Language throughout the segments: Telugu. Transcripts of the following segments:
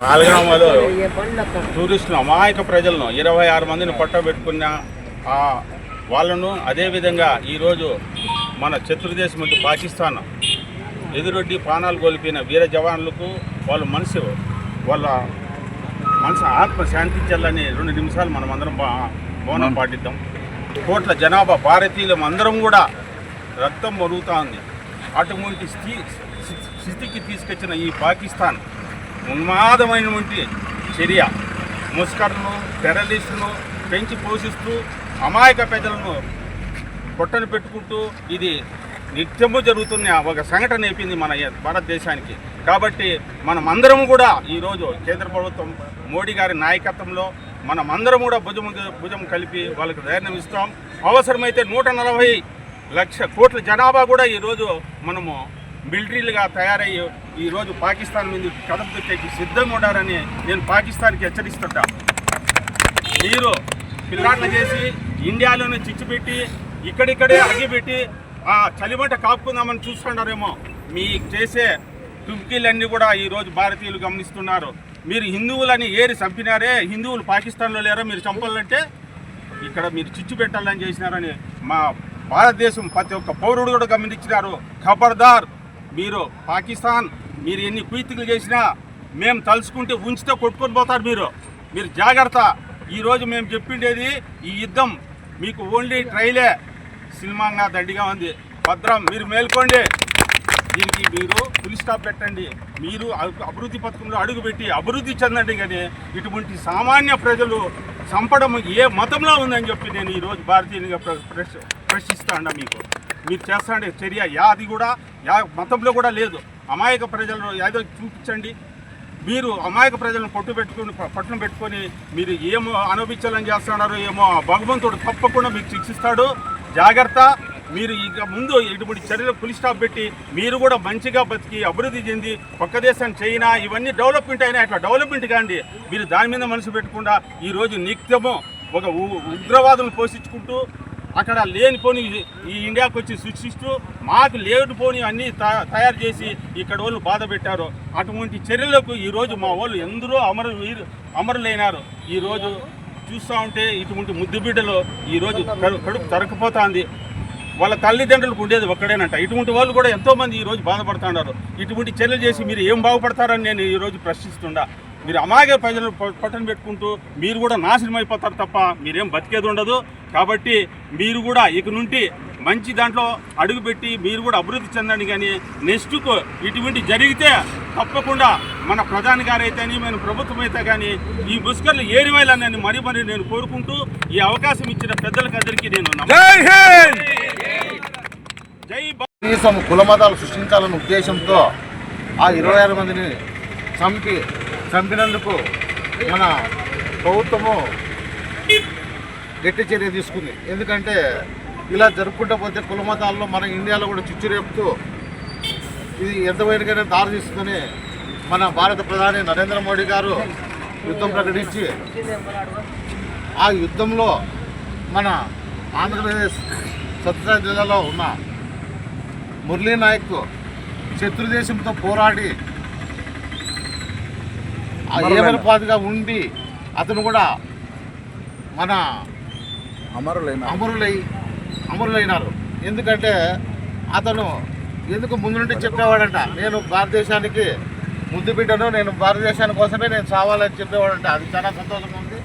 పాల్గ్రామాలో టూరిస్టులు అమాయక ప్రజలను ఇరవై ఆరు మందిని పట్టబెట్టుకున్న ఆ వాళ్ళను అదేవిధంగా ఈరోజు మన శత్రుదేశం ముందు పాకిస్తాన్ ఎదురొడ్డి ప్రాణాలు కోల్పోయిన వీర జవాన్లకు వాళ్ళ మనసు వాళ్ళ మనసు ఆత్మ శాంతించాలని రెండు నిమిషాలు మనం అందరం బా- మౌనం పాటిద్దాం. కోట్ల జనాభా భారతీయులం అందరం కూడా రక్తం మరుగుతూ ఉంది. అటువంటి స్థి- స్థితికి తీసుకొచ్చిన ఈ పాకిస్తాన్ ఉన్మాదమైనటువంటి చర్య. ముస్కర్లను టెర్రరిస్టును పెంచి పోషిస్తూ అమాయక ప్రజలను పొట్టను పెట్టుకుంటూ ఇది నిత్యము జరుగుతున్న ఒక సంఘటన అయిపోయింది మన భారతదేశానికి. కాబట్టి మనమందరం కూడా ఈరోజు కేంద్ర ప్రభుత్వం మోడీ గారి నాయకత్వంలో మనమందరం కూడా భుజం భుజం కలిపి వాళ్ళకి ధైర్యం ఇస్తాం. అవసరమైతే నూట నలభై లక్ష కోట్ల జనాభా కూడా ఈరోజు మనము మిలిటరీలుగా తయారయ్యి ఈరోజు పాకిస్తాన్ మీద కదం తొక్కేకి సిద్ధంగా ఉండాలని నేను పాకిస్తాన్కి హెచ్చరిస్తుంటా. మీరు పిల్లాట్లు చేసి ఇండియాలోనే చిచ్చుపెట్టి ఇక్కడిక్కడే అగ్గిపెట్టి ఆ చలిమంట కాపుకుందామని చూస్తుంటారేమో మీ చేసే టుమ్కీలన్నీ కూడా ఈరోజు భారతీయులు గమనిస్తున్నారు. మీరు హిందువులని ఏరి చంపినారే హిందువులు పాకిస్తాన్లో లేరా మీరు చంపాలంటే? ఇక్కడ మీరు చిచ్చు పెట్టాలని చేసినారని మా భారతదేశం ప్రతి ఒక్క పౌరుడు కూడా గమనించినారు. ఖబర్దార్. మీరు పాకిస్తాన్ మీరు ఎన్ని కుయితికలు చేసినా మేము తలుచుకుంటే ఉంచితే కొట్టుకొని పోతారు మీరు. మీరు జాగ్రత్త. ఈరోజు మేము చెప్పిండేది ఈ యుద్ధం మీకు ఓన్లీ ట్రైలే. సినిమాగా దండిగా ఉంది. భద్రం మీరు మేల్కోండి. దీనికి మీరు ఫుల్ స్టాప్ పెట్టండి. మీరు అభివృద్ధి పథకంలో అడుగుపెట్టి అభివృద్ధి చెందండి కానీ ఇటువంటి సామాన్య ప్రజలు చంపడం ఏ మతంలో ఉందని చెప్పి నేను ఈరోజు భారతీయునిగా ప్ర- ప్రశ్న ప్రశ్నిస్తాను మీకు. మీరు చేస్తాండే చర్య యా అది కూడా యా మతంలో కూడా లేదు. అమాయక ప్రజలను ఏదో చూపించండి. మీరు అమాయక ప్రజలను పట్టు పెట్టుకుని పట్టును పెట్టుకొని మీరు ఏమో అనుభవించాలని చేస్తున్నారో ఏమో భగవంతుడు తప్పకుండా మీకు శిక్షిస్తాడు. జాగ్రత్త. మీరు ఇక ముందు ఇటువంటి చర్యలు ఫుల్ స్టాప్ పెట్టి మీరు కూడా మంచిగా బతికి అభివృద్ధి చెంది పక్క దేశం చైనా ఇవన్నీ డెవలప్మెంట్ అయినా అట్లా డెవలప్మెంట్ కాండి. మీరు దాని మీద మనసు పెట్టకుండా ఈరోజు నిత్యము ఒక ఉ- ఉగ్రవాదులను పోషించుకుంటూ అక్కడ లేనిపోని ఈ ఇండియాకు వచ్చి సృష్టిస్తూ మాకు లేనిపోని అన్నీ త- తయారు చేసి ఇక్కడ వాళ్ళు బాధ పెట్టారు. అటువంటి చర్యలకు ఈరోజు మా వాళ్ళు ఎందరో అమరు వీరు అమరులైనారు. ఈరోజు చూస్తూ ఉంటే ఇటువంటి ముద్దు బిడ్డలు ఈరోజు కడుపు తరకపోతుంది వాళ్ళ తల్లిదండ్రులకు ఉండేది ఒక్కడేనంట. ఇటువంటి వాళ్ళు కూడా ఎంతోమంది ఈరోజు బాధపడుతున్నారు. ఇటువంటి చర్యలు చేసి మీరు ఏం బాగుపడతారని నేను ఈరోజు ప్రశ్నిస్తుండా. మీరు అమాగే ప్రజలు పట్టణ పెట్టుకుంటూ మీరు కూడా నాశనం అయిపోతారు తప్ప మీరేం బతికేది ఉండదు. కాబట్టి మీరు కూడా ఇక నుండి మంచి దాంట్లో అడుగుపెట్టి మీరు కూడా అభివృద్ధి చెందండి కానీ నెక్స్ట్కు ఇటువంటి జరిగితే తప్పకుండా మన ప్రధాని గారు అయితేని మన ప్రభుత్వం అయితే కానీ ఈ ముస్కర్లు ఏరివేయాలని మరీ మరీ నేను కోరుకుంటూ ఈ అవకాశం ఇచ్చిన పెద్దలకు అందరికీ నేను జై కనీసం కుల మతాలు సృష్టించాలన్న ఉద్దేశంతో ఆ ఇరవై ఆరు మందిని చంపి చంపినందుకు మన ప్రభుత్వము గట్టి చర్య తీసుకుంది. ఎందుకంటే ఇలా జరుపుకుంటూ పోతే కుల మతాల్లో మన ఇండియాలో కూడా చిచ్చు రేపుతూ ఇది ఎంతవరకైనా దారి తీసుకుని మన భారత ప్రధాని నరేంద్ర మోడీ గారు యుద్ధం ప్రకటించి ఆ యుద్ధంలో మన ఆంధ్రప్రదేశ్ సత్యసాయి జిల్లాలో ఉన్న మురళీ నాయక్ శత్రుదేశంతో పోరాడి ఏమరపాదిగా ఉండి అతను కూడా మన అమరులైన అమరులై అమరులైనారు. ఎందుకంటే అతను ఎందుకు ముందు నుండి చెప్పేవాడంట నేను భారతదేశానికి ముద్దు బిడ్డను నేను భారతదేశాని కోసమే నేను చావాలని చెప్పేవాడంట. అది చాలా సంతోషంగా ఉంది.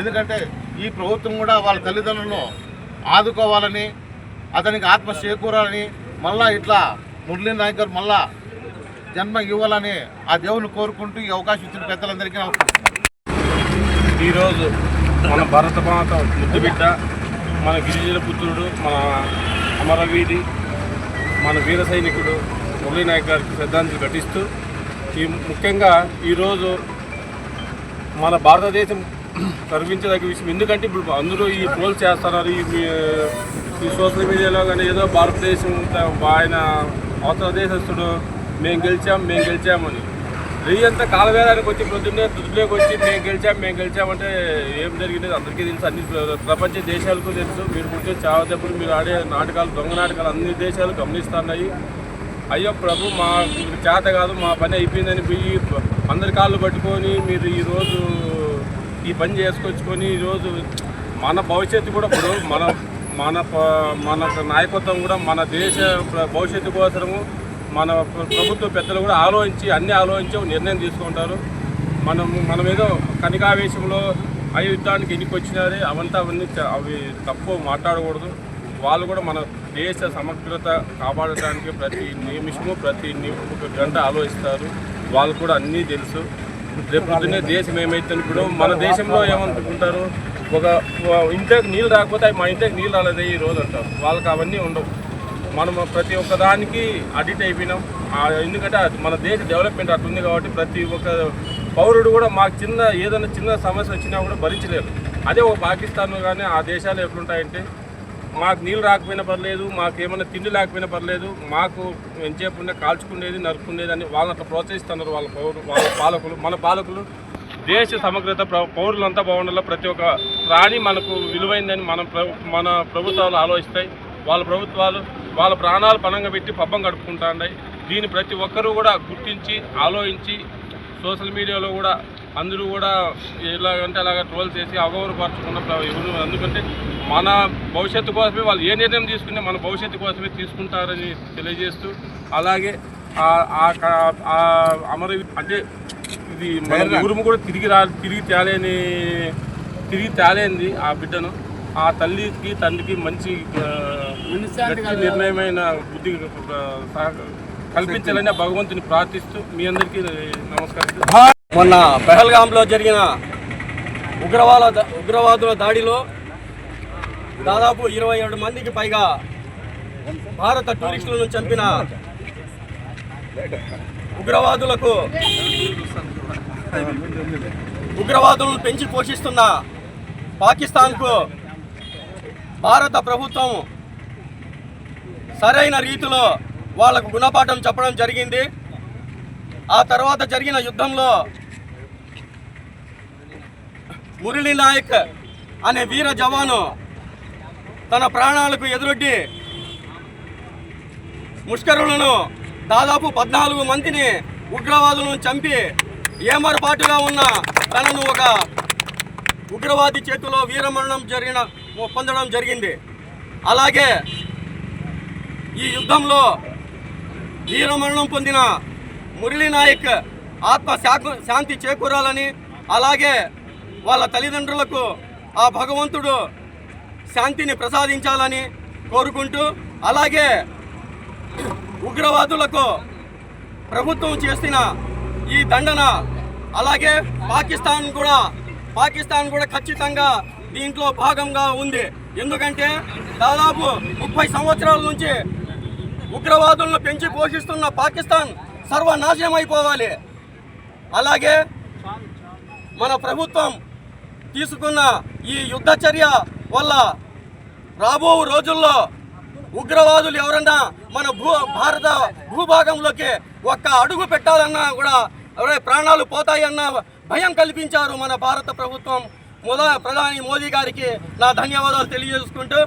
ఎందుకంటే ఈ ప్రభుత్వం కూడా వాళ్ళ తల్లిదండ్రులను ఆదుకోవాలని అతనికి ఆత్మ చేకూరాలని మళ్ళా ఇట్లా మురళీ నాయక్ గారు మళ్ళా జన్మ ఇవ్వాలని ఆ దేవుని కోరుకుంటూ ఈ అవకాశం ఇచ్చిన పెద్దలందరికీ నమస్కరిస్తున్నాను ఈరోజు మన భరత మాత ముద్దు బిడ్డ మన గిరిజన పుత్రుడు మన అమరవీరి మన వీర సైనికుడు మురళీ నాయక్ గారికి శ్రద్ధాంజలి ఘటిస్తూ ఈ ముఖ్యంగా ఈరోజు మన భారతదేశం గర్వించదగ్గ విషయం. ఎందుకంటే ఇప్పుడు అందరూ ఈ పోల్స్ చేస్తున్నారు ఈ ఈ సోషల్ మీడియాలో కానీ ఏదో భారతదేశం ఆయన అవతల దేశస్తుడు మేము గెలిచాం మేము గెలిచామని అని. అంతా కాలవేరానికి వచ్చి పొద్దున్నే దుద్దులోకి వచ్చి మేము గెలిచాం మేము గెలిచామంటే ఏం జరిగింది అందరికీ తెలుసు. అన్ని ప్ర- ప్రపంచ దేశాలకు తెలుసు. మీరు కూర్చొని చావదప్పుడు మీరు ఆడే నాటకాలు దొంగ నాటకాలు అన్ని దేశాలు గమనిస్తున్నాయి. అయ్యో ప్రభు మా చేత కాదు మా పని అయిపోయిందని పోయి అందరి కాళ్ళు పట్టుకొని మీరు ఈరోజు ఈ పని చేసుకొచ్చుకొని ఈరోజు మన భవిష్యత్తు కూడా ఇప్పుడు మన మన ప- మన నాయకత్వం కూడా మన దేశ భవిష్యత్తు కోసము మన ప్రభుత్వ పెద్దలు కూడా ఆలోచించి అన్ని ఆలోచించి నిర్ణయం తీసుకుంటారు. మనం మనం ఏదో కనికావేశంలో అయుద్ధానికి ఎన్నికి వచ్చినారే అవంతా అవన్నీ అవి తప్పు మాట్లాడకూడదు. వాళ్ళు కూడా మన దేశ సమగ్రత కాపాడటానికి ప్రతి నిమిషము ప్రతి ఒక గంట ఆలోచిస్తారు. వాళ్ళు కూడా అన్నీ తెలుసు. రేపొద్దునే దేశం ఏమైతే ఇప్పుడు మన దేశంలో ఏమనుకుంటారు? ఒక ఇంటికి ఇంట్లోకి నీళ్ళు రాకపోతే మా ఇంట్లోకి నీళ్ళు రాలేదే ఈ రోజు అంటారు. వాళ్ళకి అవన్నీ ఉండవు. మనం ప్రతి ఒక్క దానికి అడిట్ అయిపోయినాం. ఎందుకంటే మన దేశ డెవలప్మెంట్ అట్లుంది కాబట్టి ప్రతి ఒక్క పౌరుడు కూడా మాకు చిన్న ఏదైనా చిన్న సమస్య వచ్చినా కూడా భరించలేరు. అదే ఒక పాకిస్తాన్ కానీ ఆ దేశాలు ఎట్లుంటాయంటే మాకు నీళ్ళు రాకపోయినా పర్లేదు మాకు ఏమైనా తిండి లేకపోయినా పర్లేదు మాకు ఎంతసేపు ఉండే కాల్చుకునేది నరుకునేది అని వాళ్ళని అట్లా ప్రోత్సహిస్తున్నారు వాళ్ళ పౌరు వాళ్ళ పాలకులు. మన పాలకులు దేశ సమగ్రత ప్ర- పౌరులంతా బాగుండాలి? ప్రతి ఒక్క ప్రాణి మనకు విలువైందని మన మన ప్రభుత్వాలు ఆలోచిస్తాయి. వాళ్ళ ప్రభుత్వాలు వాళ్ళ ప్రాణాలు పణంగా పెట్టి పబ్బం గడుపుకుంటాయి దీన్ని ప్రతి ఒక్కరూ కూడా గుర్తించి ఆలోచించి సోషల్ మీడియాలో కూడా అందరూ కూడా ఎలాగంటే అలాగ ట్రోల్ చేసి అగౌరవపరచకుండా ప్ర- ఎవరు ఎందుకంటే మన భవిష్యత్తు కోసమే వాళ్ళు ఏ నిర్ణయం తీసుకున్నా మన భవిష్యత్తు కోసమే తీసుకుంటారని తెలియజేస్తూ అలాగే ఆ- ఆ క- ఆ అమర అంటే ఇది మన ఊరుము కూడా తిరిగి రా తిరిగి తేలేని తిరిగి తేలేంది ఆ బిడ్డను. ఆ తల్లికి తండ్రికి మంచి నిర్ణయమైన బుద్ధి కల్పించాలని భగవంతుని ప్రార్థిస్తూ మీ అందరికీ నమస్కారం మొన్న పెహల్గాంలో జరిగిన ఉగ్రవాద ఉగ్రవాదుల దాడిలో దాదాపు ఇరవై ఏడు మందికి పైగా భారత టూరిస్టులను చంపిన ఉగ్రవాదులకు ఉగ్రవాదులను పెంచి పోషిస్తున్న పాకిస్తాన్కు భారత ప్రభుత్వం సరైన రీతిలో వాళ్ళకు గుణపాఠం చెప్పడం జరిగింది. ఆ తర్వాత జరిగిన యుద్ధంలో మురళీ నాయక్ అనే వీర జవాను తన ప్రాణాలకు ఎదురొడ్డి ముష్కరులను దాదాపు పద్నాలుగు మందిని ఉగ్రవాదులను చంపి ఏమరపాటుగా ఉన్న తనను ఒక ఉగ్రవాది చేతిలో వీరమరణం జరిగిన పొందడం జరిగింది. అలాగే ఈ యుద్ధంలో వీరమరణం పొందిన మురళీ నాయక్ ఆత్మ శాంతి చేకూరాలని అలాగే వాళ్ళ తల్లిదండ్రులకు ఆ భగవంతుడు శాంతిని ప్రసాదించాలని కోరుకుంటూ అలాగే ఉగ్రవాదులకు ప్రభుత్వం చేసిన ఈ దండన అలాగే పాకిస్తాన్ కూడా పాకిస్తాన్ కూడా ఖచ్చితంగా దీంట్లో భాగంగా ఉంది. ఎందుకంటే దాదాపు ముప్పై సంవత్సరాల నుంచి ఉగ్రవాదులను పెంచి పోషిస్తున్న పాకిస్తాన్ సర్వనాశనం అయిపోవాలి. అలాగే మన ప్రభుత్వం తీసుకున్న ఈ యుద్ధ చర్య వల్ల రాబో రోజుల్లో ఉగ్రవాదులు ఎవరన్నా మన భూ భారత భూభాగంలోకి ఒక్క అడుగు పెట్టాలన్నా కూడా ఎవరైనా ప్రాణాలు పోతాయన్న భయం కల్పించారు మన భారత ప్రభుత్వం. మొద ప్రధాని మోదీ గారికి నా ధన్యవాదాలు తెలియజేసుకుంటూ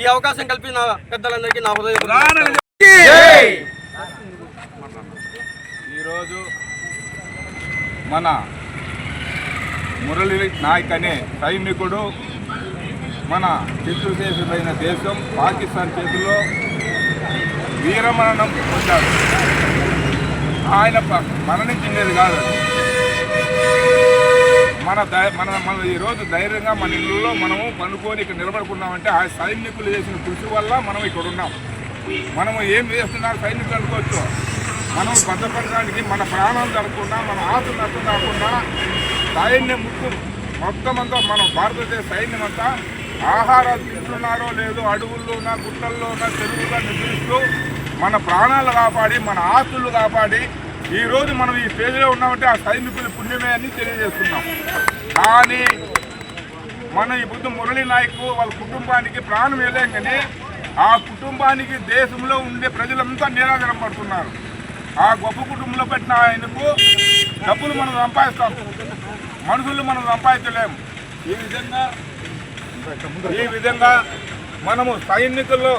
ఈ అవకాశం కల్పిన పెద్దలందరికీ నా హృదయ ఈరోజు మన మురళి నాయక్ అనే సైనికుడు మన శత్రుదేశమైన దేశం పాకిస్తాన్ చేతిలో వీరమరణం పొందాడు ఆయన మరణించినది కాదు. మన మన మన ఈరోజు ధైర్యంగా మన ఇళ్ళలో మనము పనుకొని ఇక్కడ నిలబడుకున్నామంటే ఆ సైనికులు చేసిన కృషి వల్ల మనం ఇక్కడ ఉన్నాం. మనము ఏం చేస్తున్నారు సైనికులు అనుకోవచ్చు. మనం భద్రపరచడానికి మన ప్రాణాలు జరగకుండా మన ఆస్తులు నష్టం కాకుండా సైన్యం ముక్కు మొత్తం అంతా మన భారతదేశ సైన్యం అంతా ఆహారాలు తింటున్నారో లేదో అడవుల్లో ఉన్న గుట్టల్లో ఉన్న చెరువుల్లో నిద్రిస్తూ మన ప్రాణాలు కాపాడి మన ఆస్తులు కాపాడి ఈరోజు మనం ఈ స్టేజ్లో ఉన్నామంటే ఆ సైనికుల పుణ్యమే అని తెలియజేస్తున్నాం. కానీ మన ఈ బుద్ధ మురళీ నాయక్ వాళ్ళ కుటుంబానికి ప్రాణం వెళ్ళాకని ఆ కుటుంబానికి దేశంలో ఉండే ప్రజలంతా నిరాదరం పడుతున్నారు. ఆ గొప్ప కుటుంబంలో పెట్టిన ఆయనకు డబ్బులు మనం సంపాదిస్తాం. మనుషులు మనం సంపాదించలేము ఈ విధంగా ఈ విధంగా మనము సైనికుల్లో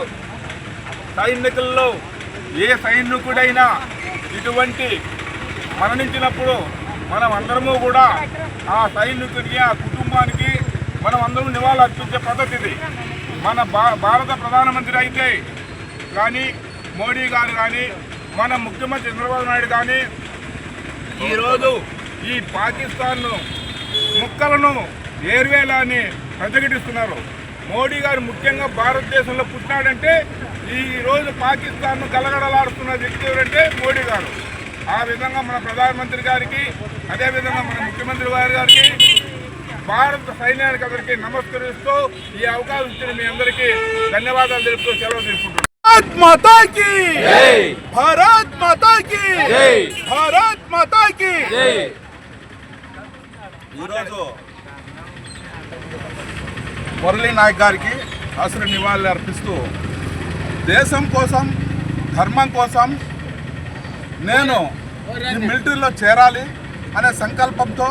సైనికుల్లో ఏ సైనికుడైనా ఇటువంటి మరణించినప్పుడు మనం అందరము కూడా ఆ సైనికుడికి ఆ కుటుంబానికి మనం అందరం నివాళులు అర్పించే పద్ధతి ఇది. మన భారత ప్రధానమంత్రి అయితే కానీ మోడీ గారు కానీ మన ముఖ్యమంత్రి చంద్రబాబు నాయుడు కానీ ఈరోజు ఈ పాకిస్తాన్ను ముక్కలను ఏర్వేలాన్ని ప్రతిఘటిస్తున్నారు. మోడీ గారు ముఖ్యంగా భారతదేశంలో పుట్టినాడంటే ఈరోజు పాకిస్తాన్ను కలగడలాడుతున్న వ్యక్తి ఎవరంటే మోడీ గారు. ఆ విధంగా మన ప్రధానమంత్రి గారికి అదేవిధంగా మన ముఖ్యమంత్రి వారి గారికి భారత సైన్యానికి అందరికీ నమస్కరిస్తూ ఈ అవకాశం ఇచ్చిన మీ అందరికీ ధన్యవాదాలు తెలుపుతూ సెలవు తీసుకుంటున్నాను భారత్ మాతాకి! భారత్ మాతాకి! ఈరోజు మురళీ నాయక్ గారికి అసలు నివాళులు అర్పిస్తూ దేశం కోసం ధర్మం కోసం నేను ఈ మిలిటరీలో చేరాలి అనే సంకల్పంతో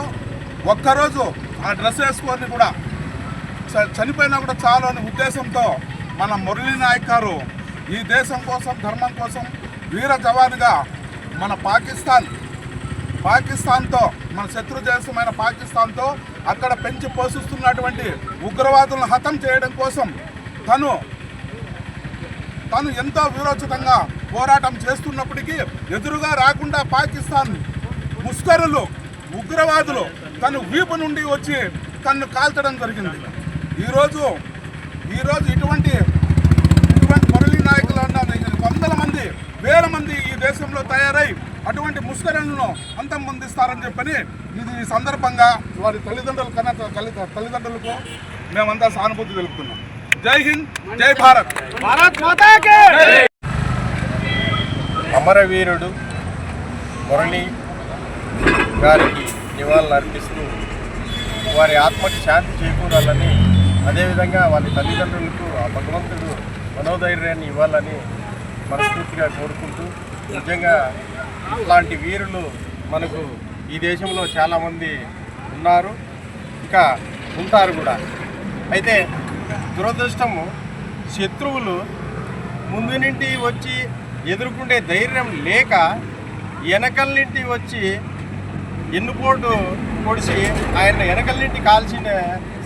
ఒక్కరోజు ఆ డ్రెస్ వేసుకొని కూడా చ- చనిపోయినా కూడా చాలు అనే ఉద్దేశంతో మన మురళీ నాయక్ గారు ఈ దేశం కోసం ధర్మం కోసం వీర జవాన్గా మన పాకిస్తాన్ పాకిస్తాన్తో మన శత్రు దేశమైన పాకిస్తాన్తో అక్కడ పెంచి పోషిస్తున్నటువంటి ఉగ్రవాదులను హతం చేయడం కోసం తను తను ఎంతో విరోచితంగా పోరాటం చేస్తున్నప్పటికీ ఎదురుగా రాకుండా పాకిస్తాన్ ముస్కరులు ఉగ్రవాదులు తను వీపు నుండి వచ్చి తన్ను కాల్చడం జరిగింది. ఈరోజు ఈరోజు ఇటువంటి ఇటువంటి మురళీ నాయకులు అన్న వందల మంది వేల మంది ఈ దేశంలో తయారై అటువంటి ముస్కరులను అంతమొందిస్తారని చెప్పని ఇది ఈ సందర్భంగా వారి తల్లిదండ్రుల కన్నా తల్లి తల్లిదండ్రులకు మేమంతా సానుభూతి తెలుపుతున్నాం. జై హింద్ జై భారత్ భారత్ అమరవీరుడు మురళి గారికి నివాళులు అర్పిస్తూ వారి ఆత్మకి శాంతి చేకూరాలని అదేవిధంగా వారి తల్లిదండ్రులకు ఆ భగవంతుడు మనోధైర్యాన్ని ఇవ్వాలని మనస్ఫూర్తిగా కోరుకుంటూ నిజంగా ఇట్లాంటి వీరులు మనకు ఈ దేశంలో చాలామంది ఉన్నారు ఇంకా ఉంటారు కూడా. అయితే దురదృష్టము శత్రువులు ముందు నుండి వచ్చి ఎదుర్కొండే ధైర్యం లేక వెనకల నుండి వచ్చి ఎన్నుపోటు పొడిచి ఆయన వెనకల నుండి కాల్చిన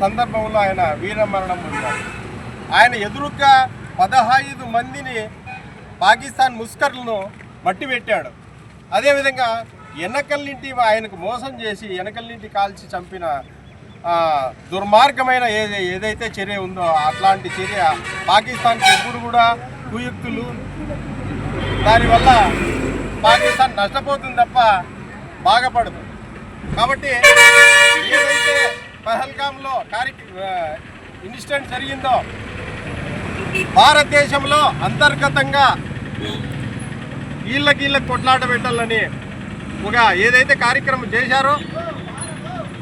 సందర్భంలో ఆయన వీరమరణం పొందారు ఆయన ఎదురుగా పదహైదు మందిని పాకిస్తాన్ ముస్కర్లను మట్టి పెట్టాడు అదేవిధంగా వెనకల నుండి ఆయనకు మోసం చేసి వెనకల నుండి కాల్చి చంపిన దుర్మార్గమైన ఏది ఏదైతే చర్య ఉందో అట్లాంటి చర్య పాకిస్తాన్కి ఎప్పుడు కూడా కుయుక్తులు దానివల్ల పాకిస్తాన్ నష్టపోతుంది తప్ప బాగపడదు. కాబట్టి ఏదైతే పహల్గామ్లో కార్య ఇన్సిడెంట్ జరిగిందో భారతదేశంలో అంతర్గతంగా వీళ్ళకి వీళ్ళకి కొట్లాట పెట్టాలని ఒక ఏదైతే కార్యక్రమం చేశారో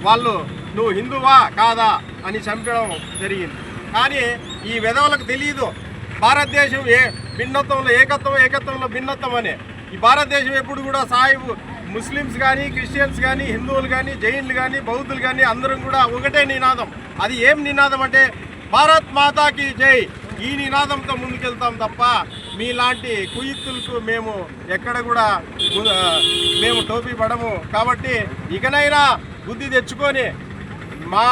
వాళ్ళు నువ్వు హిందువా కాదా అని చంపడం జరిగింది. కానీ ఈ విధవులకు తెలియదు భారతదేశం ఏ భిన్నత్వంలో ఏకత్వం ఏకత్వంలో భిన్నత్వం అనే. ఈ భారతదేశం ఎప్పుడు కూడా సాయిబు ముస్లిమ్స్ కానీ క్రిస్టియన్స్ కానీ హిందువులు కానీ జైన్లు కానీ బౌద్ధులు కానీ అందరం కూడా ఒకటే నినాదం. అది ఏం నినాదం అంటే భారత్ మాతాకి జై ఈ నినాదంతో ముందుకెళ్తాం తప్ప మీలాంటి కుయుక్తులకు మేము ఎక్కడ కూడా మేము టోపీ పడము. కాబట్టి ఇకనైనా బుద్ధి తెచ్చుకొని మా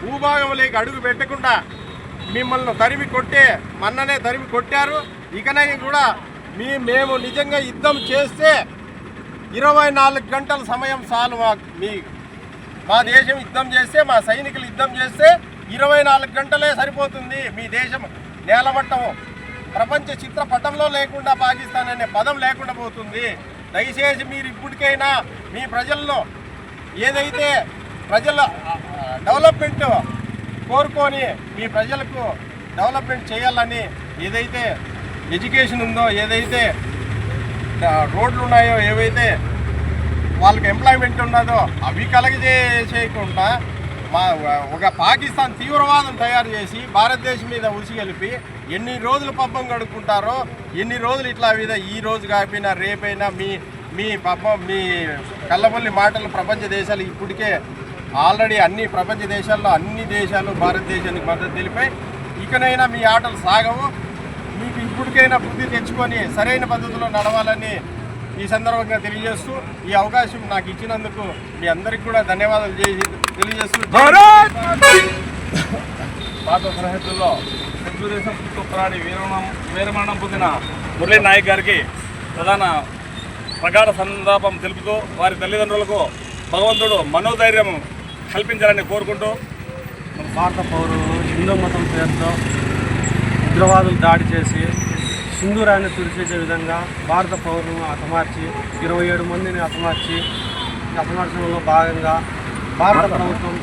భూభాగంలోకి అడుగు పెట్టకుండా మిమ్మల్ని తరిమి కొట్టే మన్ననే తరిమి కొట్టారు. ఇకనైనా కూడా మీ మేము నిజంగా యుద్ధం చేస్తే ఇరవై నాలుగు గంటల సమయం చాలు మా మీ మా దేశం యుద్ధం చేస్తే మా సైనికులు యుద్ధం చేస్తే ఇరవై నాలుగు గంటలే సరిపోతుంది మీ దేశం నేలమట్టము. ప్రపంచ చిత్రపటంలో లేకుండా పాకిస్తాన్ అనే పదం లేకుండా పోతుంది. దయచేసి మీరు ఇప్పటికైనా మీ ప్రజల్లో ఏదైతే ప్రజల డెవలప్మెంట్ కోరుకొని మీ ప్రజలకు డెవలప్మెంట్ చేయాలని ఏదైతే ఎడ్యుకేషన్ ఉందో ఏదైతే రోడ్లు ఉన్నాయో ఏవైతే వాళ్ళకి ఎంప్లాయ్మెంట్ ఉన్నదో అవి కలగజేసేయకుండా మా ఒక పాకిస్తాన్ తీవ్రవాదం తయారు చేసి భారతదేశం మీద ఉసిగెలిపి ఎన్ని రోజులు పబ్బం గడుపుకుంటారో ఎన్ని రోజులు ఇట్లా మీద ఈ రోజు కాకపోయినా రేపైనా మీ మీ పబ్బం మీ కళ్ళబొల్లి మాటలు ప్రపంచ దేశాలు ఇప్పటికే ఆల్రెడీ అన్ని ప్రపంచ దేశాల్లో అన్ని దేశాలు భారతదేశానికి మద్దతు తెలిపాయి ఇకనైనా మీ ఆటలు సాగవు. మీకు ఇప్పటికైనా బుద్ధి తెచ్చుకొని సరైన పద్ధతిలో నడవాలని ఈ సందర్భంగా తెలియజేస్తూ ఈ అవకాశం నాకు ఇచ్చినందుకు మీ అందరికీ కూడా ధన్యవాదాలు చేసి- తెలియజేస్తూ పాత సరిహద్దుల్లో తెలుగుదేశం పోరాడి వీరమరణం వీరమరణం పొందిన మురళీ నాయక్ గారికి ప్రధాన ప్రగాఢ సంతాపం తెలుపుతూ వారి తల్లిదండ్రులకు భగవంతుడు మనోధైర్యం కల్పించాలని కోరుకుంటూ భారత పౌరులు హిందూ మతం పేరుతో ఉగ్రవాదులు దాడి చేసి సింధూరాన్ని తుడిచేసే విధంగా భారత పౌరులను హతమార్చి ఇరవై ఏడు మందిని హతమార్చి ఈ హతమార్చడంలో భాగంగా భారత ప్రభుత్వం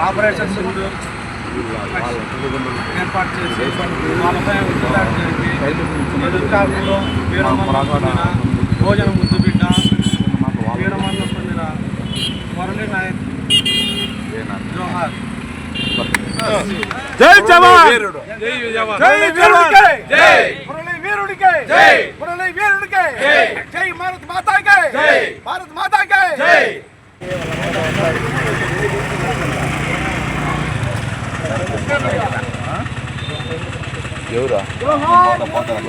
ఆపరేషన్ సింధూర్ ఏర్పాటు చేసి వాళ్ళపై ఉగ్రదాడి అధికారుల్లో వీరమరణం పొందిన భోజన ముద్దుబిడ్డ వీరమరణం పొందిన మురళీ నాయక్ జై జవాన్! జై జవాన్! జై వీరుడికే. జై. మురళి వీరుడికే. జై. మురళి వీరుడికే. జై. జై భారత్ మాతాకే. జై. భారత్ మాతాకే. జై. ఎవరా? పోతాను